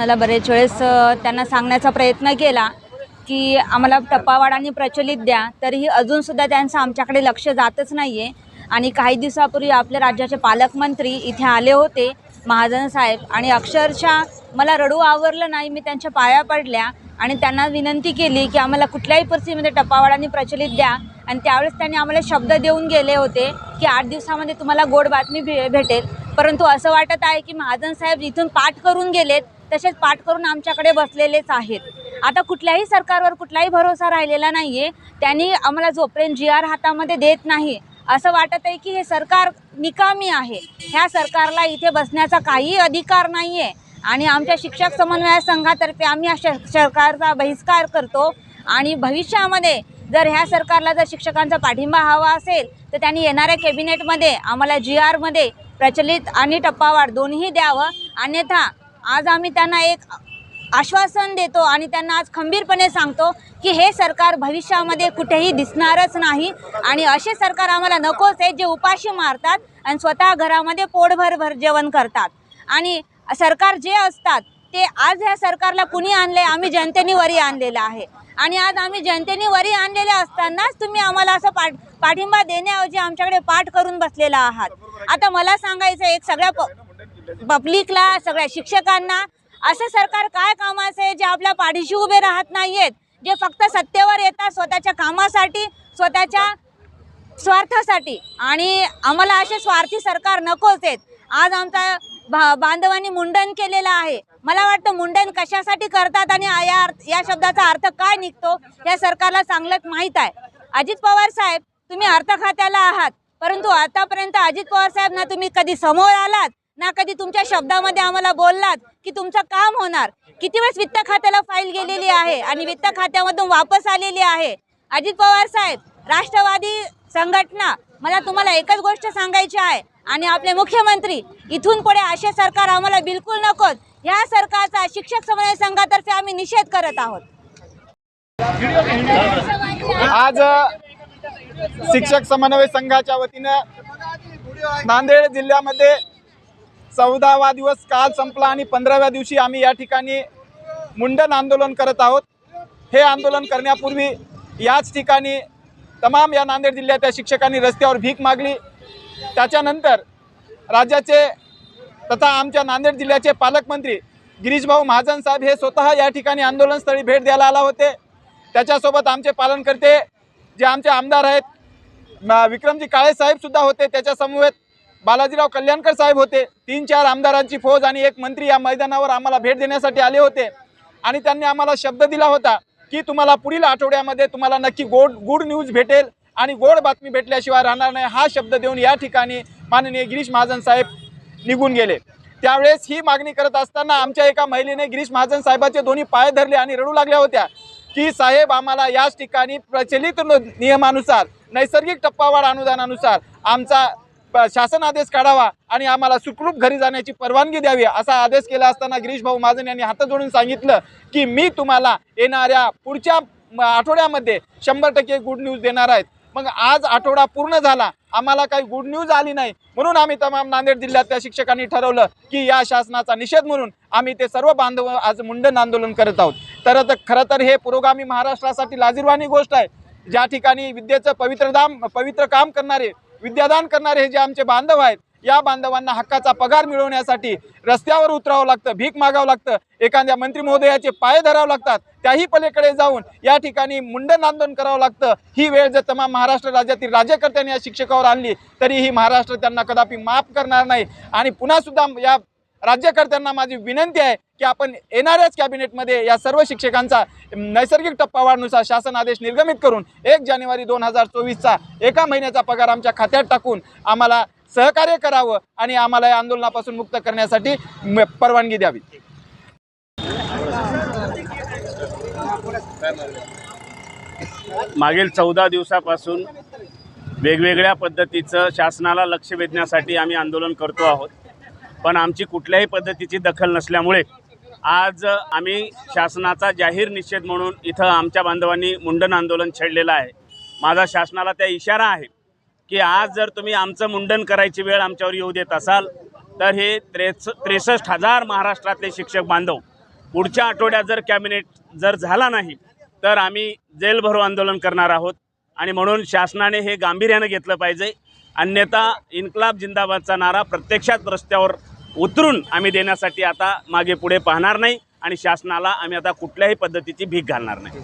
शासनाला बरेच वेळेस त्यांना सांगण्याचा प्रयत्न केला की आम्हाला टप्पावाडांनी प्रचलित द्या. तरीही अजूनसुद्धा त्यांचं आमच्याकडे लक्ष जातच नाही आहे आणि काही दिवसापूर्वी आपल्या राज्याचे पालकमंत्री इथे आले होते महाजन साहेब. आणि अक्षरशः मला रडू आवरलं नाही मी त्यांच्या पाया पडल्या. आणि त्यांना विनंती केली की आम्हाला कुठल्याही परिस्थितीमध्ये टप्पावाडांनी प्रचलित द्या. आणि त्यावेळेस त्यांनी आम्हाला शब्द देऊन गेले होते की आठ दिवसामध्ये तुम्हाला गोड बातमी भे भेटेल. परंतु असं वाटत आहे की महाजन साहेब इथून पाठ करून गेलेत. तसेच पाठ करून आमच्याकडे बसलेलेच आहेत. आता कुठल्याही सरकारवर कुठलाही भरोसा राहिलेला नाही आहे त्यांनी आम्हाला जोपर्यंत जी आर हातामध्ये देत नाही असं वाटत आहे की हे सरकार निकामी आहे. ह्या सरकारला इथे बसण्याचा काही अधिकार नाही आहे आणि आमच्या शिक्षक समन्वय संघातर्फे आम्ही या श- सरकारचा बहिष्कार करतो. आणि भविष्यामध्ये जर ह्या सरकारला जर शिक्षकांचा पाठिंबा हवा असेल तर त्यांनी येणाऱ्या कॅबिनेटमध्ये आम्हाला जी आरमध्ये प्रचलित आणि टप्पावाढ दोन्ही द्यावं. अन्यथा आज आम्ही त्यांना एक आश्वासन देतो आणि त्यांना आज खंबीरपणे सांगतो की हे सरकार भविष्यामध्ये कुठेही दिसणारच नाही. आणि असे सरकार आम्हाला नकोच आहे जे उपाशी मारतात आणि स्वतः घरामध्ये पोटभर भर जेवण करतात. आणि सरकार जे असतात ते आज ह्या सरकारला कुणी आणले आम्ही जनतेने वरी आणलेलं आहे. आणि आज आम्ही जनतेने वरी आणलेले असतानाच तुम्ही आम्हाला असं पाठ पाठिंबा देण्याऐवजी आमच्याकडे पाठ करून बसलेला आहात. आता मला सांगायचं एक सगळ्या प पब्लिकला सगळ्या शिक्षकांना असं सरकार काय कामाचं आहे जे आपल्या पाठीशी उभे राहत नाहीयेत? जे फक्त सत्तेवर येतात स्वतःच्या कामासाठी स्वतःच्या स्वार्थासाठी. आणि आम्हाला असे स्वार्थी सरकार नकोच आहेत. आज आमचा भा बांधवांनी मुंडन केलेलं आहे. मला वाटतं मुंडन कशासाठी करतात आणि या अर्थ- या शब्दाचा अर्थ काय निघतो या सरकारला चांगलंच माहीत आहे. अजित पवार साहेब तुम्ही अर्थ खात्याला आहात. परंतु आतापर्यंत अजित पवार साहेब ना तुम्ही कधी समोर आलात? ना कधी तुमच्या शब्दामध्ये आम्हाला बोललात की तुमचं काम होणार. किती वेळेस वित्त खात्याला फाईल गेलेली आहे आणि वित्त खात्यामधून वापस आलेली आहे. अजित पवार साहेब राष्ट्रवादी संघटना मला तुम्हाला एकच गोष्ट सांगायची आहे आणि आपले मुख्यमंत्री इथून पुढे असे सरकार आम्हाला बिलकुल नकोत. या सरकारचा शिक्षक समन्वय संघातर्फे आम्ही निषेध करत आहोत. आज शिक्षक समन्वय संघाच्या वतीनं नांदेड जिल्ह्यामध्ये चौदावा दिवस काल संपला आणि पंधराव्या दिवशी आम्ही या ठिकाणी मुंडन आंदोलन करत आहोत. हे आंदोलन करण्यापूर्वी याच ठिकाणी तमाम या नांदेड जिल्ह्यातल्या शिक्षकांनी रस्त्यावर भीक मागली. त्याच्यानंतर राज्याचे तथा आमच्या नांदेड जिल्ह्याचे पालकमंत्री गिरीशभाऊ महाजन साहेब हे स्वतः या ठिकाणी आंदोलनस्थळी भेट द्यायला आला होते. त्याच्यासोबत आमचे पालनकर्ते जे आमचे आमदार आहेत विक्रमजी काळे होते त्याच्यासमवेत बालाजीराव कल्याणकर साहेब होते. तीन चार आमदारांची फौज आणि एक मंत्री या मैदानावर आम्हाला भेट देण्यासाठी आले होते. आणि त्यांनी आम्हाला शब्द दिला होता की तुम्हाला पुढील आठवड्यामध्ये तुम्हाला नक्की गोड गुड न्यूज भेटेल आणि गोड बातमी भेटल्याशिवाय राहणार नाही हा शब्द देऊन या ठिकाणी माननीय गिरीश महाजन साहेब निघून गेले. त्यावेळेस ही मागणी करत असताना आमच्या एका महिलेने गिरीश महाजन साहेबाचे दोन्ही पाय धरले आणि रडू लागल्या होत्या की साहेब आम्हाला याच ठिकाणी प्रचलित नियमानुसार नैसर्गिक टप्पावाढ अनुदानानुसार आमचा शासन आदेश काढावा आणि आम्हाला सुखरूप घरी जाण्याची परवानगी द्यावी असा आदेश केला असताना गिरीश भाऊ महाजन यांनी हात जोडून सांगितलं की मी तुम्हाला येणाऱ्या पुढच्या आठवड्यामध्ये शंभर टक्के गुड न्यूज देणार आहेत. मग आज आठवडा पूर्ण झाला आम्हाला काही गुड न्यूज आली नाही. म्हणून आम्ही तमाम नांदेड जिल्ह्यातल्या शिक्षकांनी ठरवलं की या शासनाचा निषेध म्हणून आम्ही ते सर्व बांधव आज मुंडन आंदोलन करत आहोत. तर खरं तर हे पुरोगामी महाराष्ट्रासाठी लाजीरवाणी गोष्ट आहे. ज्या ठिकाणी विद्येचं पवित्र दाम पवित्र काम करणारे विद्यादान करणारे हे जे आमचे बांधव आहेत या बांधवांना हक्काचा पगार मिळवण्यासाठी रस्त्यावर उतरावं लागतं भीक मागावं लागतं एखाद्या मंत्री महोदयाचे पाय धरावं लागतात त्याही पलीकडे जाऊन या ठिकाणी मुंडन आंदोलन करावं लागतं. ही वेळ जर तमाम महाराष्ट्र राज्यातील राज्यकर्त्यांनी या शिक्षकावर आणली तरी ही महाराष्ट्र त्यांना कदापि माफ करणार नाही. आणि पुन्हा सुद्धा या राज्यकर्त्यांना माझी विनंती आहे की आपण येणाऱ्याच कॅबिनेटमध्ये या सर्व शिक्षकांचा नैसर्गिक टप्पावाढनुसार शासन आदेश निर्गमित करून एक जानेवारी दोन हजार चोवीसचा एका महिन्याचा पगार आमच्या खात्यात टाकून आम्हाला सहकार्य करावं आणि आम्हाला या आंदोलनापासून मुक्त करण्यासाठी म- परवानगी द्यावी. मागील चौदा दिवसापासून वेगवेगळ्या पद्धतीचं शासनाला लक्ष वेधण्यासाठी आम्ही आंदोलन करतो आहोत. पण आमची कुठल्याही पद्धतीची दखल नसल्यामुळे आज आम्ही शासनाचा जाहीर निषेध म्हणून इथं आमच्या बांधवांनी मुंडन आंदोलन छेडलेलं आहे. माझा शासनाला त्या इशारा आहे की आज जर तुम्ही आमचं मुंडन करायची वेळ आमच्यावर येऊ देत असाल तर हे त्रेस त्रेसष्ट हजार महाराष्ट्रातले शिक्षक बांधव पुढच्या आठवड्यात जर कॅबिनेट जर झाला नाही तर आम्ही जेलभरो आंदोलन करणार आहोत आणि म्हणून शासनाने हे गांभीर्यानं घेतलं पाहिजे. अन्यथा इन्कलाब जिंदाबादचा नारा प्रत्यक्षात रस्त्यावर उतरून आम्ही देण्यासाठी आता मागे पुढे पाहणार नाही आणि शासनाला आम्ही आता कुठल्याही पद्धतीची भीक घालणार नाही.